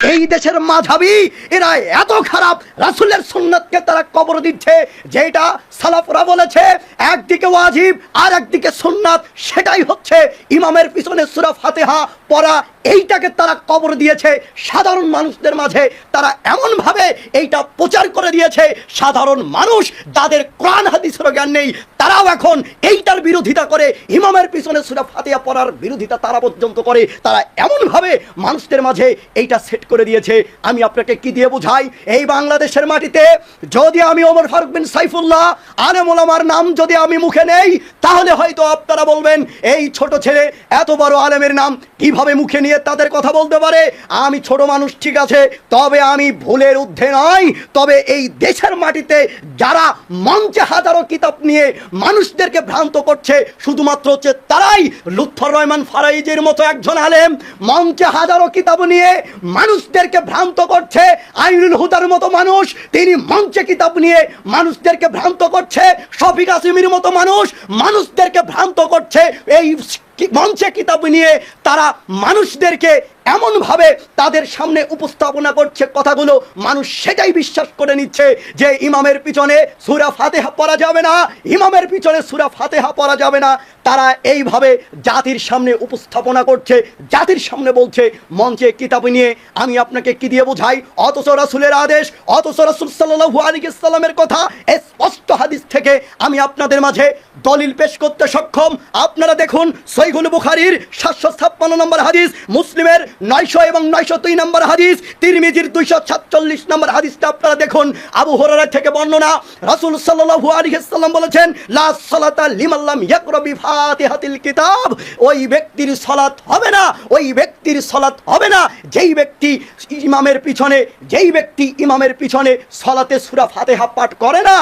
এই দেশের মাঝাবি, এরা এত খারাপ, রাসুলের সুন্নাতকে তারা কবর দিচ্ছে, যেটা সালাফরা বলেছে, একদিকে ওয়াজিব আর একদিকে সুন্নাত, সেটাই হচ্ছে ইমামের পিছনে সুরা ফাতেহা পড়া, এইটাকে তারা কবর দিয়েছে, সাধারণ মানুষদের মাঝে তারা এমনভাবে এইটা প্রচার করে দিয়েছে, সাধারণ মানুষ যাদের কোরআন হাদিসের জ্ঞান নেই, তারাও এখন এইটার বিরোধিতা করে, ইমামের পিছনে সুরা ফাতেহা পড়ার বিরোধিতা তারা পর্যন্ত করে, তারা এমনভাবে মানুষদের মাঝে এইটা সেট করে দিয়েছে। আমি আপনাকে কি দিয়ে বোঝাই? এই বাংলাদেশের মাটিতে যদি আমি ওমর ফারুক বিন সাইফুল্লাহ আলেমুল আমার নাম যদি আমি মুখে নেই, তাহলে হয়তো আপনারা বলবেন, এই ছোট ছেলে, এত বড় আলেমের নাম কীভাবে মুখে নিয়ে তাদের কথা বলতে পারে? আমি ছোট মানুষ, ঠিক আছে, তবে আমি ভুলের ঊর্ধ্বে নয়। তবে এই দেশের মাটিতে যারা মঞ্চে হাজারো কিতাব নিয়ে মানুষদেরকে ভ্রান্ত করছে, শুধুমাত্র হচ্ছে তারাই লুৎফর রহমান ফারাইজের মতো একজন আলেম। মঞ্চে হাজারো কিতাব নিয়ে মানুষদেরকে ভ্রান্ত করছে আইনুল হুদার মতো মানুষ, তিনি মঞ্চে কিতাব নিয়ে মানুষদেরকে ভ্রান্ত করছে, শফিক আসিমির মতো মানুষ মানুষদেরকে ভ্রান্ত করছে। এই মঞ্চে কিতাব নিয়ে তারা মানুষদেরকে এমনভাবে তাদের সামনে উপস্থাপনা করছে, কথাগুলো মানুষ সেটাই বিশ্বাস করে নিচ্ছে যে ইমামের পিছনে সুরা ফাতেহা পড়া যাবে না, ইমামের পিছনে সুরা ফাতেহা পড়া যাবে না। তারা এইভাবে জাতির সামনে উপস্থাপনা করছে, জাতির সামনে বলছে, মঞ্চে কিতাব নিয়ে আমি আপনাকে কি দিয়ে বোঝাই? অথচ রাসুলের আদেশ, অথচ রাসুল সাল্লাহু কথা স্পষ্ট হাদিস থেকে আমি আপনাদের মাঝে দলিল পেশ করতে সক্ষম। আপনারা দেখুন সৈগুল বুখারির সাতশো ছাপ্পান্ন নম্বর হাদিস, মুসলিমের নয়শো এবং নয়শো দুই নম্বর হাদিস, তিরমিজির দুইশো সাতচল্লিশ নম্বর হাদিসটা আপনারা দেখুন। আবু হরারা থেকে বর্ণনা, রাসুল সাল্লাহু আলী ইসলাম বলেছেন কিতাব। ওই ব্যক্তির সালাত হবে না, ওই ব্যক্তির সালাত হবে না। যেই ব্যক্তি ইমামের পিছনে, যেই ব্যক্তি ইমামের পিছনে সলাতে সুরা ফাতেহা পাঠ করে না